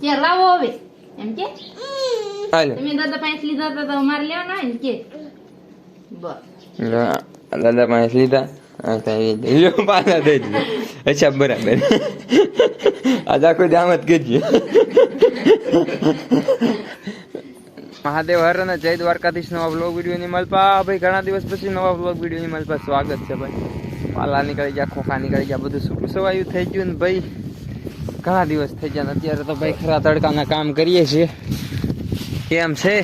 કે લાવો હવે. એમ કે? હાલો. તમે દાદા પાસે લીધા હતા તો અમારે લેવાના ને કે? બસ. દાદા પાસે લીધા? પાછા દઈ દીધા. અચ્છા બરાબર. આજ આખો જામ જ કહેજે મહાદેવ હર અને જય દ્વારકાધીશ નવા બ્લોગ વીડિયો ની મલપા ભાઈ ઘણા દિવસ પછી નવા બ્લોગ વીડિયો ની મલપા સ્વાગત છે ભાઈ. પાલા નીકળી ગયા ખોખા નીકળી ગયા બધું સૂકું સવાયું થઈ ગયું ને ભાઈ. ઘણા દિવસ થઈ ગયા અત્યારે તો ભાઈ ખરા તડકાના કામ કરીએ છીએ. કેમ છે?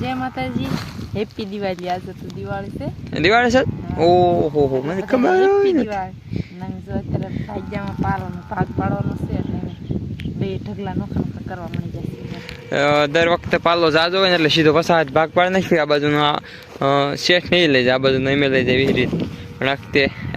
જય માતાજી. હેપી દિવાળી. આજે તો દિવાળી છે. દિવાળી છે? ઓહો હો મને ખબર હેપી દિવાળી. નંગ જો અત્યારે ભાગ્યામાં પારવાનો ભાગ પાડવાનો છે એટલે બે ઢગલા નોખા કરવા મળી જાય દર વખતે પાલો જાજો હોય ને એટલે સીધો પસાર ભાગ પાડ નાખી આ બાજુનો શેઠ નહીં લઈ જાય આ બાજુ નહીં લઈ જાય એવી રીત પણ આ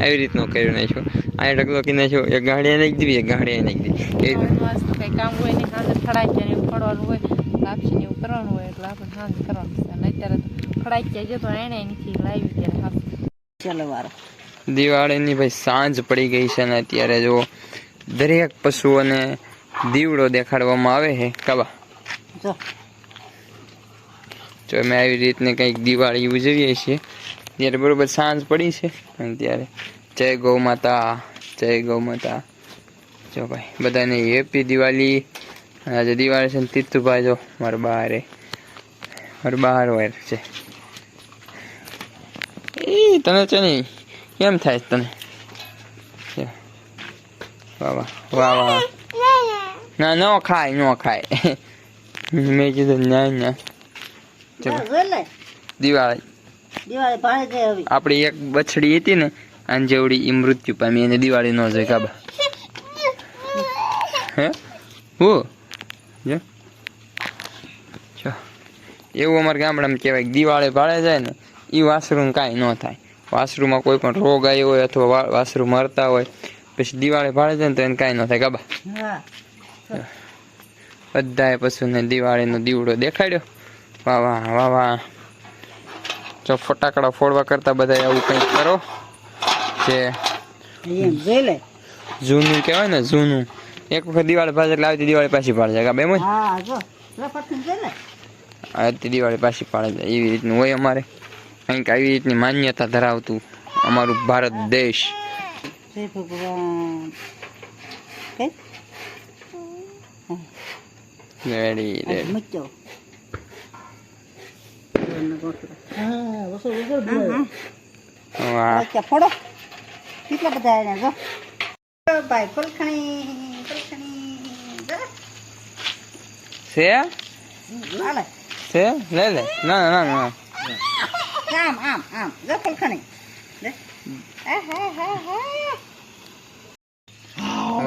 આવી રીતનું કર્યો નાખ્યો. અહીંયા ઢગલો કી છો એક ગાડી નાખી દીધી એક ગાડી નાખી દીધી. એ મસ્ત કઈ કામ હોય ને સાંજે ફળાઈ જાય એવું ફળવાનું હોય લાપસી ને એવું કરવાનું હોય એટલે આપણે સાંજે કરવાનું છે. અને અત્યારે તો ફળાઈ જાય જતો એને નથી લાવી ત્યારે હાથ ચાલો વારો. દિવાળીની ભાઈ સાંજ પડી ગઈ છે ને અત્યારે જો દરેક પશુઓને દીવડો દેખાડવામાં આવે છે. કાબા. જો. જો અમે આવી રીતને કંઈક દિવાળી ઉજવીએ છીએ. ત્યારે બરોબર સાંજ પડી છે અને ત્યારે જય ગૌ માતા જય ગૌ માતા. જો ભાઈ બધાને હેપી દિવાળી. આજે દિવાળી છે ને તીર્થુભાઈ જો મારા બહાર મારા બહાર હોય છે. એ તને છે ને કેમ થાય તને? વાહ વાહ વાહ ના ન ખાય ન ખાય. મેં કીધું ના ના. દિવાળી. દિવાળી આપણી એક બછડી હતી ને આન જેવડી ઈ મૃત્યુ પામી એને દિવાળી ન જાય કાબા. હે? હું? જો. એવું અમારા ગામડામાં કહેવાય કે દિવાળી પાડે જાય ને એ વાસરૂમ કાંઈ ન થાય. વાસરૂમમાં કોઈ પણ રોગ આવ્યો હોય અથવા વાસરૂમ મરતા હોય પછી દિવાળી પાડે જાય ને તો એને કાંઈ ન થાય કાબા. બધાએ પશુને દિવાળીનો દીવડો દેખાડ્યો. વાહ વાહ વાહ વાહ. જો ફટાકડા ફોડવા કરતા બધા આવું કંઈક કરો. લે જૂનું કહેવાય ને જૂનું. એક વખત દિવાળી પાસે એટલે આવતી દિવાળી પાછી પાડે છે. બે મોય હા જો. પ્રપત્ની જોઈ લે આવતી દિવાળી પાછી પાડે છે. એવી રીતનું હોય અમારે. કંઈક આવી રીતની માન્યતા ધરાવતું અમારું ભારત દેશ. ભગવાન. રેડી ફોડો. કેટલા બધા એને જો ભાઈ ફલખણી ફલખણી છે હાલે છે લે લે ના ના ના ના આમ આમ આમ જો ફલખણી લે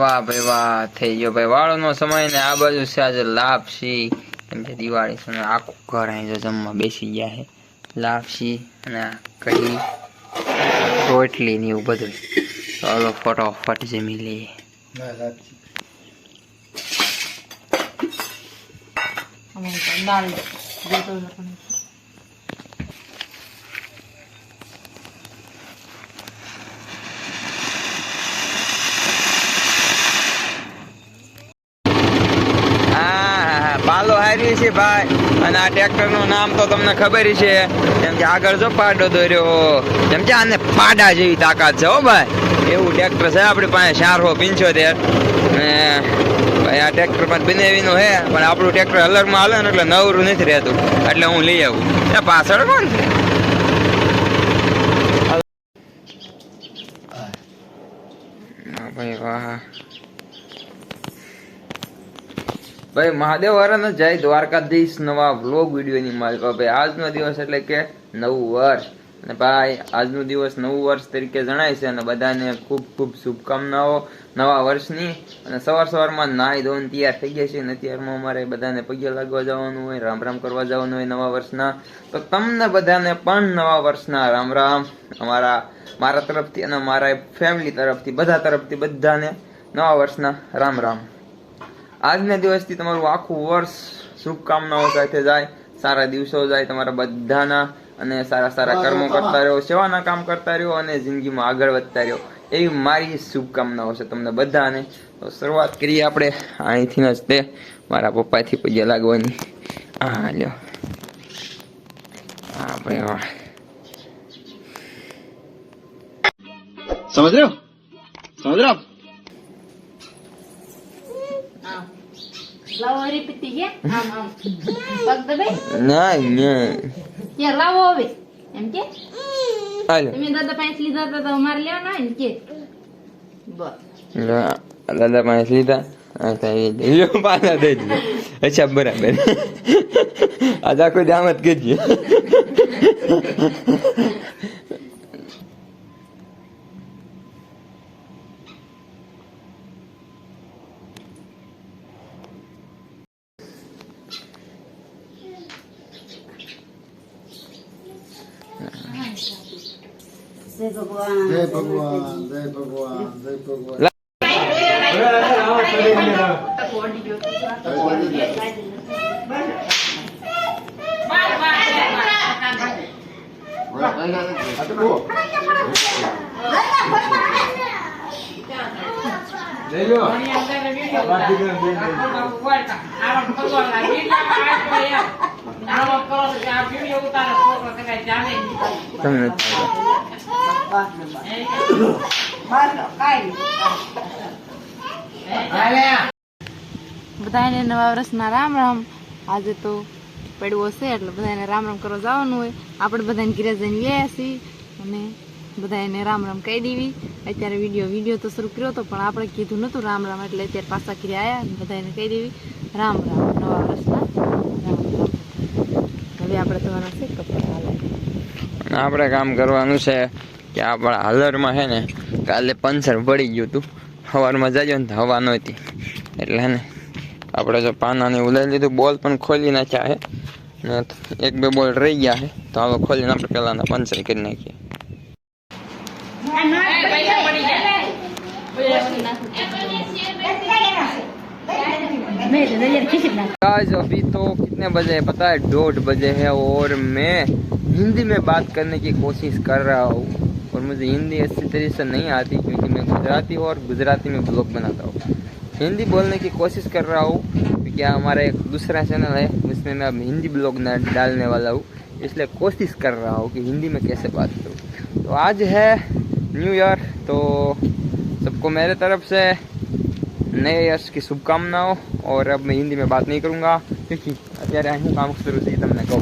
વાહ ભાઈ વાહ થઈ ગયો ભાઈ. વાળો નો સમય ને આ બાજુ છે આજે લાપસી. કેમ કે દિવાળી છે ને આખું ઘર અહીં જો જમવા બેસી ગયા છે. લાપસી અને આ કઢી. રોટલી ને એવું બધું. ચાલો ફટોફટ જમી લઈએ. હા પાલો હારી છે ભાઈ. અને આ ટ્રેક્ટરનું નામ તો તમને ખબર છે. જેમ કે આગળ જો પાડો દોર્યો. જેમ કે આને પાડા જેવી તાકાત છે હો ભાઈ. એવું ટ્રેક્ટર છે આપણી પાસે ચારસો પંચોતેર. ને ભાઈ આ ટ્રેક્ટર પણ બનાવીનું હે પણ આપણું ટ્રેક્ટર અલગમાં હાલે ને એટલે નવરું નથી રહેતું. એટલે હું લઈ આવું. એ પાછળ કોણ? છે ભાઈ વાહ. ભાઈ, મહાદેવ હરણ જય દ્વારકાધીશ નવા વ્લોગ વિડીયોની માલિકો ભાઈ, આજનો દિવસ એટલે કે નવું વર્ષ. અને ભાઈ, આજનો દિવસ નવું વર્ષ તરીકે જણાય છે અને બધાને ખૂબ ખૂબ શુભકામનાઓ નવા વર્ષની. અને સવાર સવારમાં નાહી ધોઈને તૈયાર થઈ ગયા છે અને અત્યારમાં અમારે બધાને પગે લાગવા જવાનું હોય, રામ રામ કરવા જવાનું હોય નવા વર્ષના. તો તમને બધાને પણ નવા વર્ષના રામ રામ. અમારા, મારા તરફથી અને મારા ફેમિલી તરફથી, બધા તરફથી બધાને નવા વર્ષના રામ રામ. આજના દિવસથી તમારું આખું વર્ષ શુભકામનાઓ સાથે જાય સારા દિવસો જાય તમારા બધાના અને સારા સારા કર્મો કરતા રહ્યો સેવાના કામ કરતા રહ્યો અને જિંદગીમાં આગળ વધતા રહ્યો. એવી મારી શુભકામનાઓ છે તમને બધાને. તો શરૂઆત કરીએ આપણે. અહીંથી જ તે. મારા પપ્પાથી પૂજા લાગવાની. હા લ્યો. હા સમજ રહ્યો? સમજ રહ્યો? લાવો હરી પીતી ગયા આમ આમ પગ દબાઈ ના ના કે લાવો હવે એમ કે હાલો તમે દાદા પાસે લીધા હતા તો અમારે લેવાના ને કે બસ દાદા પાસે લીધા પાછા દઈ દીધા. અચ્છા બરાબર આ આખો જય ભગવાન. જય ભગવાન જય ભગવાન જય ભગવાન. જય ભગવાન. તમને બધાને નવા વર્ષના રામ રામ. આજે તો પડવો છે, એટલે બધાને રામ રામ કરવા જવાનું હોય. આપણે બધાને ઘરે જઈને ગયા છીએ અને બધાને રામ રામ કહી દેવી. અત્યારે વીડિયો વીડિયો તો શરૂ કર્યો હતો, પણ આપણે કીધું નહોતું રામ રામ, એટલે અત્યારે પાછા ઘરે આવ્યા બધાને કહી દેવી. રામ રામ નવા વર્ષના રામ રામ હવે આપણે તમારા છે કપડાં હાલે. આપણે કામ કરવાનું છે કે આપણા હાલરમાં છે ને કાલે પંચર પડી ગયું હતું. સવારમાં જજો ને તો હવા નહોતી. એટલે હે ને આપણે જો પાનાને ઉલાઈ લીધું બોલ પણ ખોલી નાખ્યા છે. ને એક બે બોલ રહી ગયા છે. તો હાલો ખોલીને આપણે પહેલાના પંચર કરી નાખીએ. आज अभी तो कितने बजे है पता है? डेढ़ बजे है और मैं हिंदी में बात करने की कोशिश कर रहा हूँ। और मुझे हिंदी अच्छी तरीके से नहीं आती क्योंकि मैं गुजराती और गुजराती में ब्लॉग बनाता हूँ। हिंदी बोलने की कोशिश कर रहा हूँ क्योंकि हमारा एक दूसरा चैनल है उसमें मैं अब हिंदी ब्लॉग डालने वाला हूँ। इसलिए कोशिश कर रहा हूँ कि हिंदी में कैसे बात करूँ। तो आज है न्यू ईयर तो सबको मेरे तरफ़ से नए यश की शुभकामनाओं। और अब मैं हिंदी में बात नहीं करूंगा क्योंकि અત્યારે અહીં હું કામ કરું છું એ તમને કહું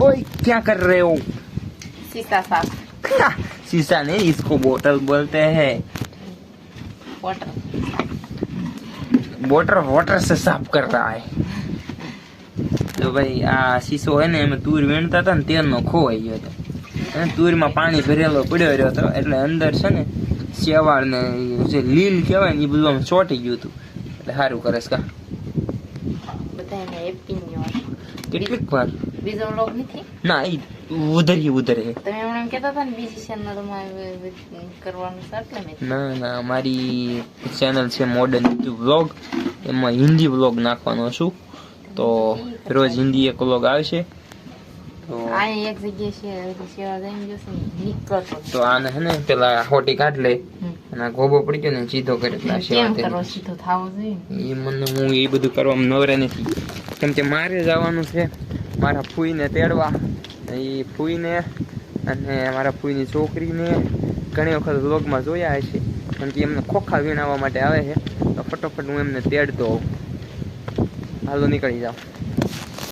ઓય क्या कर रहे हो સીસા સાફ शीशा नहीं इसको बोतल बोलते हैं વોટર બોટર વોટર से સાફ कर रहा है તો ભાઈ આ શીશો હોય ને એમાં તુર વીણતા હતા ને તેલનો ખોવાઈ ગયો હતો અને તુરમાં પાણી ભરેલો પડ્યો રહ્યો હતો એટલે અંદર છે ને શેવાળ ને જે લીલ કહેવાય ને એ બધું આમ ચોંટી ગયું હતું એટલે સારું કરે છે બધાને હેપી ન્યુ કેટલીક વાર? બીજો વ્લોગ નથી? ના એ ઉધરી ઉધરે. તમે એમ કહેતા હતા ને બીજી ચેનલમાં કરવાનું છે એટલે મેં ના ના મારી ચેનલ છે મોડર્ન યુટ્યુબ વ્લોગ એમાં હિન્દી વ્લોગ નાખવાનો છું. તો રોજ હિન્દી એક વ્લોગ આવશે. તો ને આને હે ને પેલા હોટી કાઢ લે અને ગોબો પડી ગયો ને સીધો કરે એટલે સેવા. સીધો થાવો જોઈએ એ મને હું એ બધું કરવામાં નવરે નથી. કેમ કે મારે જવાનું છે મારા ફૂઈને તેડવા. એ ફૂઈને અને મારા ફૂઈની છોકરીને ઘણી વખત વ્લોગમાં જોયા હશે. કેમ કે એમને ખોખા વીણાવવા માટે આવે છે. તો ફટોફટ હું એમને તેડતો હોઉં હાલો નીકળી જાઓ.